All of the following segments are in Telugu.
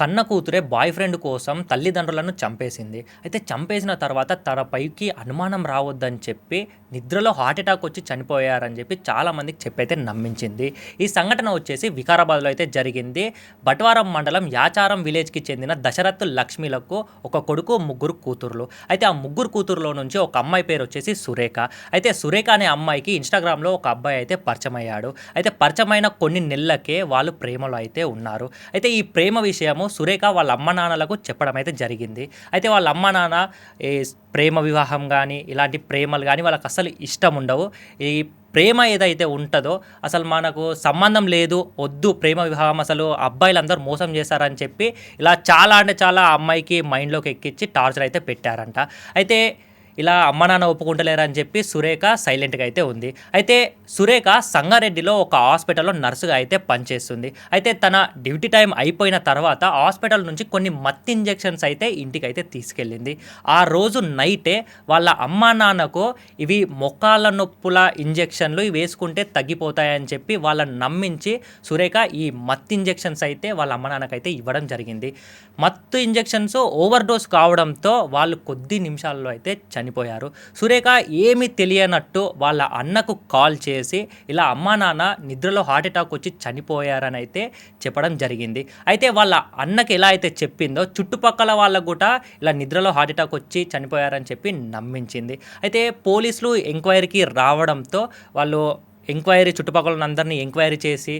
కన్న కూతురే బాయ్ ఫ్రెండ్ కోసం తల్లిదండ్రులను చంపేసింది. అయితే చంపేసిన తర్వాత తన పైకి అనుమానం రావద్దని చెప్పి నిద్రలో హార్ట్ అటాక్ వచ్చి చనిపోయారని చెప్పి చాలామందికి చెప్పైతే నమ్మించింది. ఈ సంఘటన వచ్చేసి వికారాబాద్లో అయితే జరిగింది. బట్వారం మండలం యాచారం విలేజ్కి చెందిన దశరథ్ లక్ష్మిలకు ఒక కొడుకు ముగ్గురు కూతుర్లు. అయితే ఆ ముగ్గురు కూతురులో నుంచి ఒక అమ్మాయి పేరు వచ్చేసి సురేఖ. అయితే సురేఖ అనే అమ్మాయికి ఇన్స్టాగ్రామ్లో ఒక అబ్బాయి అయితే పరిచయం అయ్యాడు అయితే పరిచయమైన కొన్ని నెలలకే వాళ్ళు ప్రేమలో అయితే ఉన్నారు. అయితే ఈ ప్రేమ విషయము సురేఖ వాళ్ళ అమ్మ నాన్నలకు చెప్పడం అయితే జరిగింది. అయితే వాళ్ళ అమ్మ నాన్న ఈ ప్రేమ వివాహం కానీ ఇలాంటి ప్రేమలు కానీ వాళ్ళకి అసలు ఇష్టం ఉండవు. ఈ ప్రేమ ఏదైతే ఉంటుందో అసలు మనకు సంబంధం లేదు వద్దు ప్రేమ వివాహం అసలు అబ్బాయిలందరూ మోసం చేశారని చెప్పి ఇలా చాలా అంటే చాలా అమ్మాయికి మైండ్లోకి ఎక్కించి టార్చర్ అయితే పెట్టారంట. అయితే ఇలా అమ్మ నాన్న ఒప్పుకుంటలేరని చెప్పి సురేఖ సైలెంట్గా అయితే ఉంది. అయితే సురేఖ సంగారెడ్డిలో ఒక హాస్పిటల్లో నర్సుగా అయితే పనిచేస్తుంది. అయితే తన డ్యూటీ టైం అయిపోయిన తర్వాత హాస్పిటల్ నుంచి కొన్ని మత్తి ఇంజెక్షన్స్ అయితే ఇంటికి అయితే తీసుకెళ్ళింది. ఆ రోజు నైటే వాళ్ళ అమ్మ నాన్నకు ఇవి మొక్కాల నొప్పుల ఇంజెక్షన్లు ఇవి వేసుకుంటే తగ్గిపోతాయని చెప్పి వాళ్ళని నమ్మించి సురేఖ ఈ మత్తు ఇంజెక్షన్స్ అయితే వాళ్ళ అమ్మ నాన్నకైతే ఇవ్వడం జరిగింది. మత్తు ఇంజెక్షన్స్ ఓవర్ డోస్ కావడంతో వాళ్ళు కొద్ది నిమిషాల్లో అయితే చనిపోయారు. సురేఖ ఏమి తెలియనట్టు వాళ్ళ అన్నకు కాల్ చేసి ఇలా అమ్మా నాన్న నిద్రలో హార్ట్ అటాక్ వచ్చి చనిపోయారని అయితే చెప్పడం జరిగింది. అయితే వాళ్ళ అన్నకి ఎలా అయితే చెప్పిందో చుట్టుపక్కల వాళ్ళకు కూడా ఇలా నిద్రలో హార్ట్ అటాక్ వచ్చి చనిపోయారని చెప్పి నమ్మించింది. అయితే పోలీసులు ఎంక్వైరీకి రావడంతో వాళ్ళు ఎంక్వైరీ చుట్టుపక్కల అందరినీ ఎంక్వైరీ చేసి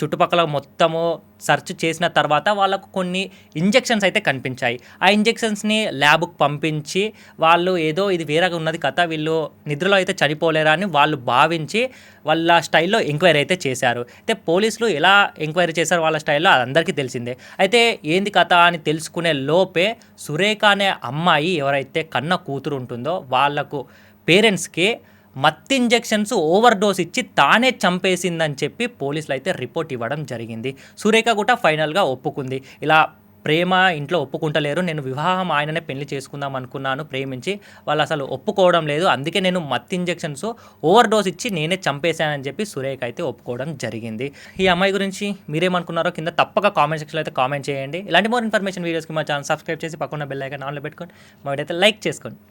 చుట్టుపక్కల మొత్తము సెర్చ్ చేసిన తర్వాత వాళ్ళకు కొన్ని ఇంజెక్షన్స్ అయితే కనిపించాయి. ఆ ఇంజెక్షన్స్ని ల్యాబ్కు పంపించి వాళ్ళు ఏదో ఇది వేరేగా ఉన్నది కథ వీళ్ళు నిద్రలో అయితే చనిపోలేరా అని వాళ్ళు భావించి వాళ్ళ స్టైల్లో ఎంక్వైరీ అయితే చేశారు. అయితే పోలీసులు ఎలా ఎంక్వైరీ చేశారు వాళ్ళ స్టైల్లో అది అందరికీ తెలిసిందే. అయితే ఏంది కథ అని తెలుసుకునే లోపే సురేఖ అనే అమ్మాయి ఎవరైతే కన్న కూతురు ఉంటుందో వాళ్ళకు పేరెంట్స్కి మత్ ఇంజెక్షన్స్ ఓవర్ డోస్ ఇచ్చి తానే చంపేసిందని చెప్పి పోలీసులు అయితే రిపోర్ట్ ఇవ్వడం జరిగింది. సురేఖ కూడా ఫైనల్గా ఒప్పుకుంది. ఇలా ప్రేమ ఇంట్లో ఒప్పుకుంటలేరు. నేను వివాహం ఆయననే పెళ్ళి చేసుకుందాం అనుకున్నాను ప్రేమించి. వాళ్ళు అసలు ఒప్పుకోవడం లేదు. అందుకే నేను మత్ ఇంజెక్షన్స్ ఓవర్ డోస్ ఇచ్చి నేనే చంపేశానని చెప్పి సురేఖ అయితే ఒప్పుకోవడం జరిగింది. ఈ అమ్మాయి గురించి మీరేమనుకున్నారో కింద తప్పక కామెంట్ సెక్షన్లో అయితే కామెంట్ చేయండి. ఇలాంటి మోర్ ఇన్ఫర్మేషన్ వీడియోస్కి మా ఛానల్ సబ్స్క్రైబ్ చేసి పక్కన బెల్ ఐకాన్ ఆన్లో పెట్టుకొని మా వీడియో అయితే లైక్ చేసుకోండి.